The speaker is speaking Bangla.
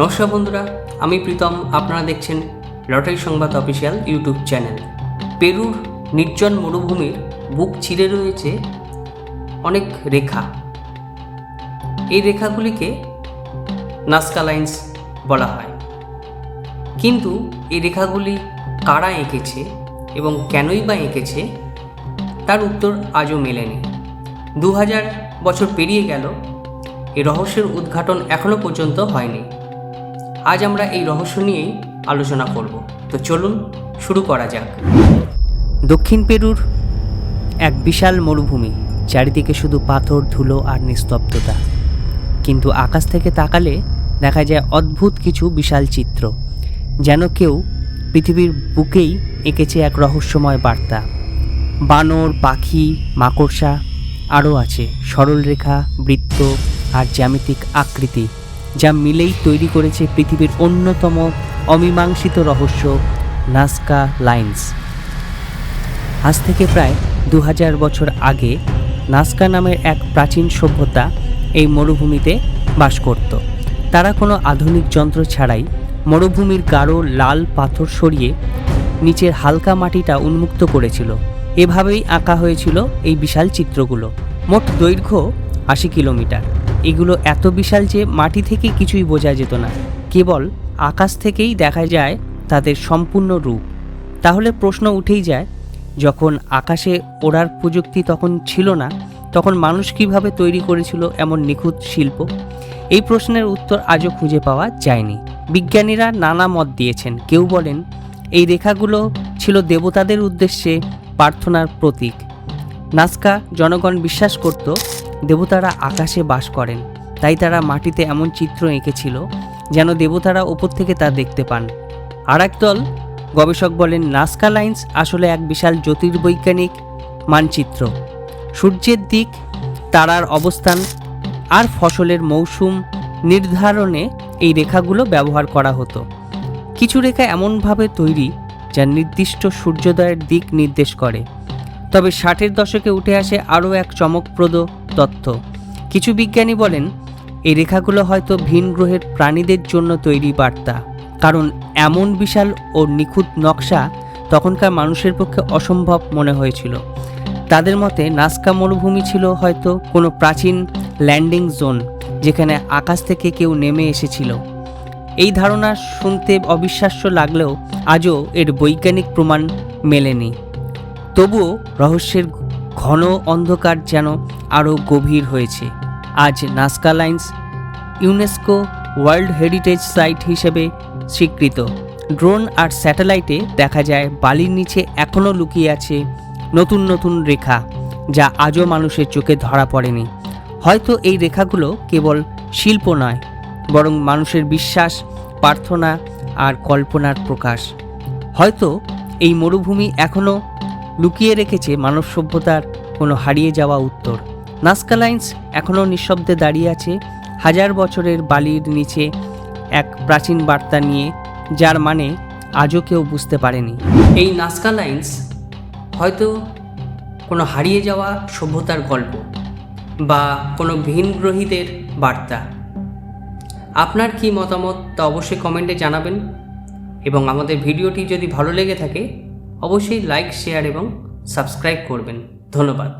নমস্কার বন্ধুরা, আমি প্রীতম। আপনারা দেখছেন লটারি সংবাদ অফিসিয়াল ইউটিউব চ্যানেল। পেরুর নির্জন মরুভূমির বুক চিরে রয়েছে অনেক রেখা। এই রেখাগুলিকে নাস্কা লাইন্স বলা হয়। কিন্তু এই রেখাগুলি কারা এঁকেছে এবং কেনই বা এঁকেছে, তার উত্তর আজও মেলেনি। দু হাজার বছর পেরিয়ে গেল এই রহস্যের উদ্ঘাটন এখনও পর্যন্ত হয়নি। আজ আমরা এই রহস্য নিয়েই আলোচনা করব। তো চলুন শুরু করা যাক। দক্ষিণ পেরুর এক বিশাল মরুভূমি, চারিদিকে শুধু পাথর, ধুলো আর নিস্তব্ধতা। কিন্তু আকাশ থেকে তাকালে দেখা যায় অদ্ভুত কিছু বিশাল চিত্র, যেন কেউ পৃথিবীর বুকেই এঁকেছে এক রহস্যময় বার্তা। বানর, পাখি, মাকড়সা আরও আছে, সরলরেখা, বৃত্ত আর জ্যামিতিক আকৃতি। যা মিলেই তৈরি করেছে পৃথিবীর অন্যতম অমীমাংসিত রহস্য, নাস্কা লাইন্স। আজ থেকে প্রায় দু হাজার বছর আগে নাস্কা নামের এক প্রাচীন সভ্যতা এই মরুভূমিতে বাস করত। তারা কোনো আধুনিক যন্ত্র ছাড়াই মরুভূমির গাঢ় লাল পাথর সরিয়ে নিচের হালকা মাটিটা উন্মুক্ত করেছিল। এভাবেই আঁকা হয়েছিল এই বিশাল চিত্রগুলো। মোট দৈর্ঘ্য আশি কিলোমিটার। এগুলো এত বিশাল যে মাটি থেকে কিছুই বোঝা যেত না। কেবল আকাশ থেকেই দেখা যায় তাদের সম্পূর্ণ রূপ। তাহলে প্রশ্ন উঠেই যায়, যখন আকাশে ওড়ার প্রযুক্তি তখন ছিল না, তখন মানুষ কীভাবে তৈরি করেছিল এমন নিখুঁত শিল্প? এই প্রশ্নের উত্তর আজও খুঁজে পাওয়া যায়নি। বিজ্ঞানীরা নানা মত দিয়েছেন। কেউ বলেন, এই রেখাগুলো ছিল দেবতাদের উদ্দেশ্যে প্রার্থনার প্রতীক। নাস্কা জনগণ বিশ্বাস করত দেবতারা আকাশে বাস করেন। তাই তারা মাটিতে এমন চিত্র এঁকেছিল যেন দেবতারা ওপর থেকে তা দেখতে পান। আর দল গবেষক বলেন, নাস্কা লাইন্স আসলে এক বিশাল জ্যোতির্বৈজ্ঞানিক মানচিত্র। সূর্যের দিক, তারার অবস্থান আর ফসলের মৌসুম নির্ধারণে এই রেখাগুলো ব্যবহার করা হতো। কিছু রেখা এমনভাবে তৈরি যা নির্দিষ্ট সূর্যোদয়ের দিক নির্দেশ করে। তবে ষাটের দশকে উঠে আসে আরও এক চমকপ্রদ তথ্য কিছু বিজ্ঞানী বলেন, এই রেখাগুলো হয়তো ভিন গ্রহের প্রাণীদের জন্য তৈরি বার্তা। কারণ এমন বিশাল ও নিখুঁত নকশা তখনকার মানুষের পক্ষে অসম্ভব মনে হয়েছিল। তাদের মতে নাস্কা মরুভূমি ছিল হয়তো কোনো প্রাচীন ল্যান্ডিং জোন, যেখানে আকাশ থেকে কেউ নেমে এসেছিল। এই ধারণা শুনতে অবিশ্বাস্য লাগলেও আজও এর বৈজ্ঞানিক প্রমাণ মেলেনি। তবুও রহস্যের ঘন অন্ধকার যেন আরও গভীর হয়েছে। আজ Nazca lines UNESCO world heritage site হিসেবে স্বীকৃত। ড্রোন আর স্যাটেলাইটে দেখা যায় বালির নিচে এখনও লুকিয়ে আছে নতুন নতুন রেখা, যা আজও মানুষের চোখে ধরা পড়েনি। হয়তো এই রেখাগুলো কেবল শিল্প নয়, বরং মানুষের বিশ্বাস, প্রার্থনা আর কল্পনার প্রকাশ। হয়তো এই মরুভূমি এখনও লুকিয়ে রেখেছে মানব সভ্যতার কোনো হারিয়ে যাওয়া উত্তর। নাস্কা লাইন্স এখনও নিঃশব্দে দাঁড়িয়ে আছে হাজার বছরের বালির নিচে এক প্রাচীন বার্তা নিয়ে, যার মানে আজও কেউ বুঝতে পারেনি। এই নাস্কা লাইন্স হয়তো কোনো হারিয়ে যাওয়া সভ্যতার গল্প বা কোনো ভিনগ্রহীদের বার্তা। আপনার কি মতামত তা অবশ্যই কমেন্টে জানাবেন এবং আমাদের ভিডিওটি যদি ভালো লেগে থাকে অবশ্যই লাইক শেয়ার এবং সাবস্ক্রাইব করবেন। ধন্যবাদ।